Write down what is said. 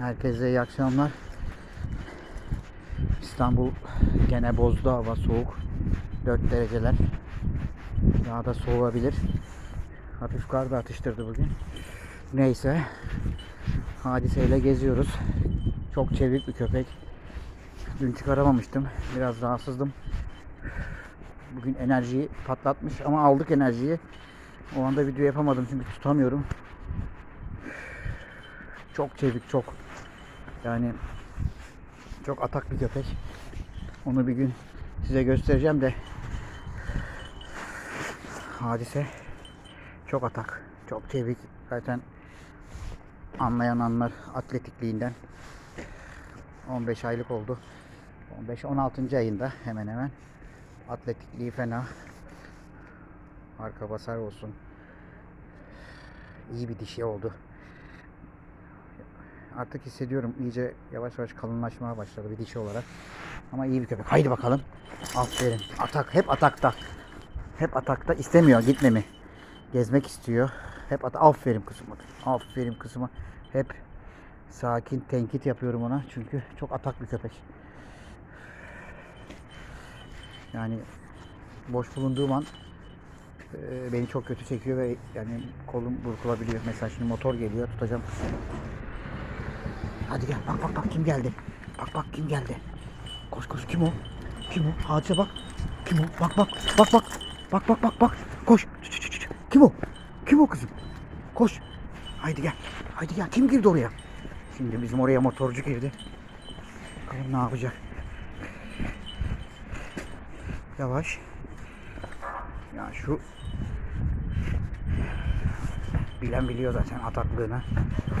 Herkese iyi akşamlar. İstanbul gene bozdu hava soğuk. 4 dereceler. Daha da soğuyabilir. Hafif kar da atıştırdı bugün. Neyse. Hadiseyle geziyoruz. Çok çevik bir köpek. Dün çıkaramamıştım. Biraz rahatsızdım. Bugün enerjiyi patlatmış ama aldık enerjiyi. O anda video yapamadım çünkü tutamıyorum. Çok çevik çok. Yani çok atak bir köpek. Onu bir gün size göstereceğim de hadise çok atak. Çok çevik. Zaten anlayan anlar atletikliğinden. 15 aylık oldu. 15-16. ayında hemen hemen. Atletikliği fena. Arka basar olsun. İyi bir dişi oldu. Artık hissediyorum iyice yavaş yavaş kalınlaşmaya başladı bir dişi olarak. Ama iyi bir köpek. Haydi bakalım. Aferin. Atak. Hep atakta. Hep atakta. istemiyor gitmemi. Gezmek istiyor. Hep at Aferin kızıma. Aferin kızıma. Hep sakin tenkit yapıyorum ona. Çünkü çok atak bir köpek. Yani boş bulunduğum an e, beni çok kötü çekiyor ve yani kolum burkulabiliyor. Mesela şimdi motor geliyor tutacağım. Hadi gel bak bak bak kim geldi. Bak bak kim geldi. Koş koş kim o? Kim o? Hadise bak. Kim o? Bak bak bak bak. Bak bak bak bak. Koş. Ç, ç, ç, ç. Kim o? Kim o kızım? Koş. Haydi gel. Haydi gel. Kim girdi oraya? Şimdi bizim oraya motorcu girdi. Bakalım ne yapacak. Yavaş. Ya şu bilen biliyor zaten ataklığını. Yavaş.